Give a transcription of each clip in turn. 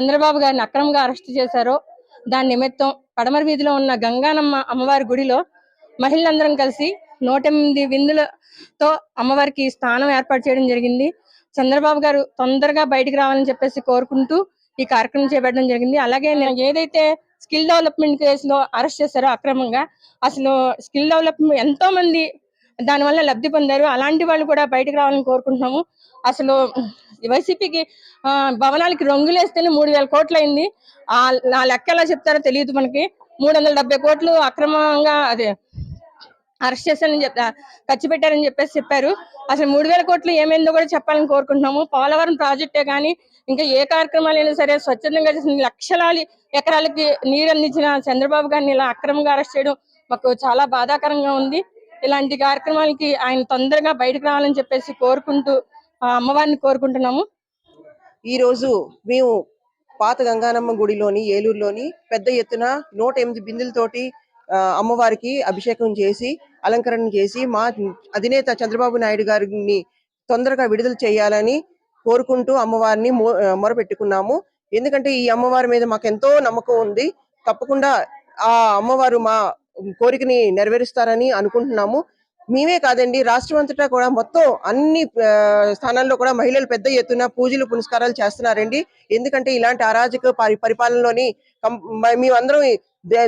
చంద్రబాబు గారిని అక్రమంగా అరెస్ట్ చేశారో దాని నిమిత్తం పడమర వీధిలో ఉన్న గంగానమ్మ అమ్మవారి గుడిలో మహిళలందరం కలిసి నూట ఎనిమిది విందులతో అమ్మవారికి స్థానం ఏర్పాటు చేయడం జరిగింది. చంద్రబాబు గారు తొందరగా బయటకు రావాలని చెప్పేసి కోరుకుంటూ ఈ కార్యక్రమం చేపట్టడం జరిగింది. అలాగే నేను ఏదైతే స్కిల్ డెవలప్మెంట్ కేసులో అరెస్ట్ చేశారో అక్రమంగా అసలు స్కిల్ డెవలప్మెంట్ ఎంతో మంది దానివల్ల లబ్ధి పొందారు. అలాంటి వాళ్ళు కూడా బయటకు రావాలని కోరుకుంటున్నాము. అసలు వైసీపీకి భవనాలకి రంగులేస్తేనే మూడు వేల కోట్లు అయింది ఆ లెక్క ఎలా చెప్తారో తెలియదు మనకి. మూడు వందల డెబ్బై కోట్లు అక్రమంగా అదే అరెస్ట్ చేశారని చెప్తా ఖర్చు పెట్టారని చెప్పేసి చెప్పారు. అసలు మూడు వేల కోట్లు ఏమైందో కూడా చెప్పాలని కోరుకుంటున్నాము. పోలవరం ప్రాజెక్టే కానీ ఇంకా ఏ కార్యక్రమాలైనా సరే స్వచ్ఛందంగా చేసిన లక్షలాది ఎకరాలకి నీరు అందించిన చంద్రబాబు గారిని ఇలా అక్రమంగా అరెస్ట్ చేయడం మాకు చాలా బాధాకరంగా ఉంది. ఇలాంటి కార్యక్రమాలకి ఆయన తొందరగా బయటకు రావాలని చెప్పేసి కోరుకుంటూ ఆ అమ్మవారిని కోరుకుంటున్నాము. ఈ రోజు మేము పాత గంగానమ్మ గుడిలోని ఏలూరులోని పెద్ద ఎత్తున నూట ఎనిమిది బిందులతోటి అమ్మవారికి అభిషేకం చేసి అలంకరణ చేసి మా అధినేత చంద్రబాబు నాయుడు గారిని తొందరగా విడుదల చేయాలని కోరుకుంటూ అమ్మవారిని మొ- మొరపెట్టుకున్నాము. ఎందుకంటే ఈ అమ్మవారి మీద మాకు ఎంతో నమ్మకం ఉంది. తప్పకుండా ఆ అమ్మవారు మా కోరికని నెరవేరుస్తారని అనుకుంటున్నాము. మేమే కాదండి రాష్ట్రం అంతటా కూడా మొత్తం అన్ని స్థానాల్లో కూడా మహిళలు పెద్ద ఎత్తున పూజలు పునస్కారాలు చేస్తున్నారండి. ఎందుకంటే ఇలాంటి అరాజక పరి పరిపాలనలోని మేమందరం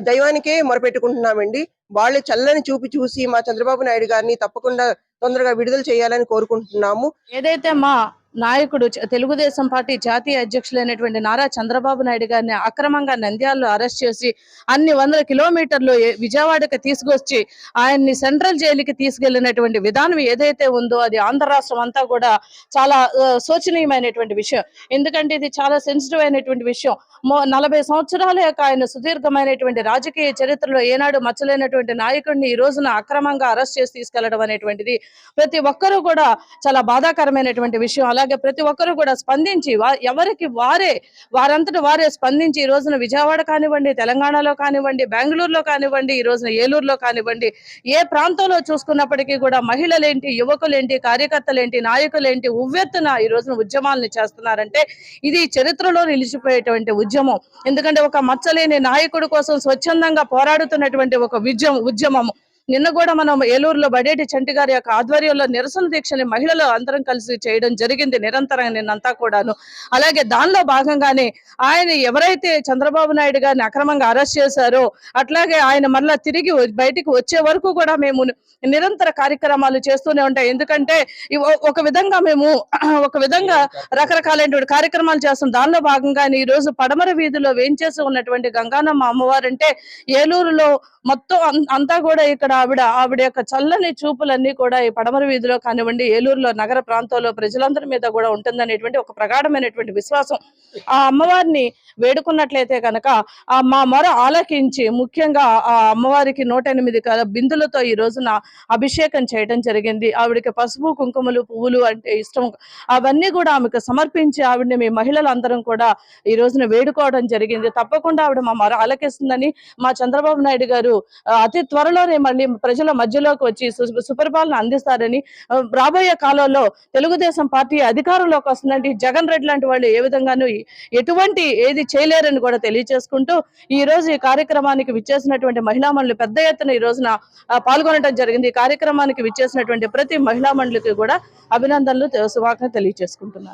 దైవానికే మొరపెట్టుకుంటున్నామండి. వాళ్ళు చల్లని చూపి చూసి మా చంద్రబాబు నాయుడు గారిని తప్పకుండా తొందరగా విడుదల చేయాలని కోరుకుంటున్నాము. ఏదైతే మా నాయకుడు తెలుగుదేశం పార్టీ జాతీయ అధ్యక్షులైనటువంటి నారా చంద్రబాబు నాయుడు గారిని అక్రమంగా నంద్యాలలో అరెస్ట్ చేసి అన్ని వందల కిలోమీటర్లు విజయవాడకి తీసుకొచ్చి ఆయన్ని సెంట్రల్ జైలుకి తీసుకెళ్ళినటువంటి విధానం ఏదైతే ఉందో అది ఆంధ్ర రాష్ట్రం అంతా కూడా చాలా శోచనీయమైనటువంటి విషయం. ఎందుకంటే ఇది చాలా సెన్సిటివ్ అయినటువంటి విషయం. మో- నలభై సంవత్సరాల యొక్క ఆయన సుదీర్ఘమైనటువంటి రాజకీయ చరిత్రలో ఏనాడు మచ్చలేనటువంటి నాయకుడిని ఈ రోజున అక్రమంగా అరెస్ట్ చేసి తీసుకెళ్ళడం అనేటువంటిది ప్రతి ఒక్కరూ కూడా చాలా బాధాకరమైనటువంటి విషయం. అలాగే ప్రతి ఒక్కరు కూడా స్పందించి ఎవరికి వారే వారంతట వారే స్పందించి ఈ రోజున విజయవాడ కానివ్వండి తెలంగాణలో కానివ్వండి బెంగళూరులో కానివ్వండి ఈ రోజున ఏలూరులో కానివ్వండి ఏ ప్రాంతంలో చూసుకున్నప్పటికీ కూడా మహిళలేంటి యువకులేంటి కార్యకర్తలేంటి నాయకులేంటి ఉవ్వెత్తున ఈ రోజున ఉద్యమాలను చేస్తున్నారంటే ఇది చరిత్రలో నిలిచిపోయేటువంటి ఉద్యమం. ఎందుకంటే ఒక మచ్చలేని నాయకుడి కోసం స్వచ్ఛందంగా పోరాడుతున్నటువంటి ఒక విద్యమ ఉద్యమం నిన్న కూడా మనం ఏలూరులో బడేటి చంటి గారి యొక్క ఆధ్వర్యంలో నిరసన దీక్షని మహిళలు అందరం కలిసి చేయడం జరిగింది నిరంతరంగా నిన్నంతా కూడాను. అలాగే దానిలో భాగంగానే ఆయన ఎవరైతే చంద్రబాబు నాయుడు గారిని అక్రమంగా అరెస్ట్ చేశారో అట్లాగే ఆయన మళ్ళా తిరిగి బయటికి వచ్చే వరకు కూడా మేము నిరంతర కార్యక్రమాలు చేస్తూనే ఉంటాయి ఎందుకంటే ఒక విధంగా మేము ఒక విధంగా రకరకాలైనటువంటి కార్యక్రమాలు చేస్తాం. దానిలో భాగంగానే ఈ రోజు పడమర వీధిలో వేయించేసి ఉన్నటువంటి గంగానమ్మ అమ్మవారు అంటే ఏలూరులో మొత్తం అం- అంతా కూడా ఇక్కడ ఆవిడ ఆవిడ యొక్క చల్లని చూపులన్నీ కూడా ఈ పడమర వీధిలో కానివ్వండి ఏలూరులో నగర ప్రాంతంలో ప్రజలందరి మీద కూడా ఉంటుందనేటువంటి ఒక ప్రగాఢమైనటువంటి విశ్వాసం ఆ అమ్మవారిని వేడుకున్నట్లయితే కనుక ఆ మా మొర ఆలకించి ముఖ్యంగా ఆ అమ్మవారికి నూట ఎనిమిది బిందులతో ఈ రోజున అభిషేకం చేయడం జరిగింది. ఆవిడకి పసుపు కుంకుమలు పువ్వులు అంటే ఇష్టం. అవన్నీ కూడా ఆమెకు సమర్పించి ఆవిడని మీ మహిళలందరం కూడా ఈ రోజున వేడుకోవడం జరిగింది. తప్పకుండా ఆవిడ మా మొర ఆలకిస్తుందని మా చంద్రబాబు నాయుడు గారు అతి త్వరలోనే మళ్ళీ ప్రజల మధ్యలోకి వచ్చి సుపరిపాలన అందిస్తారని రాబోయే కాలంలో తెలుగుదేశం పార్టీ అధికారంలోకి వస్తుందంటే జగన్ రెడ్డి లాంటి వాళ్ళు ఏ విధంగానూ ఎటువంటి ఏది చేయలేరని కూడా తెలియజేసుకుంటూ ఈ రోజు ఈ కార్యక్రమానికి విచ్చేసినటువంటి మహిళా మండలి పెద్ద ఎత్తున ఈ రోజున పాల్గొనడం జరిగింది. ఈ కార్యక్రమానికి విచ్చేసినటువంటి ప్రతి మహిళా మండలికి కూడా అభినందనలు శుభాకాంక్షలు తెలియజేసుకుంటున్నాను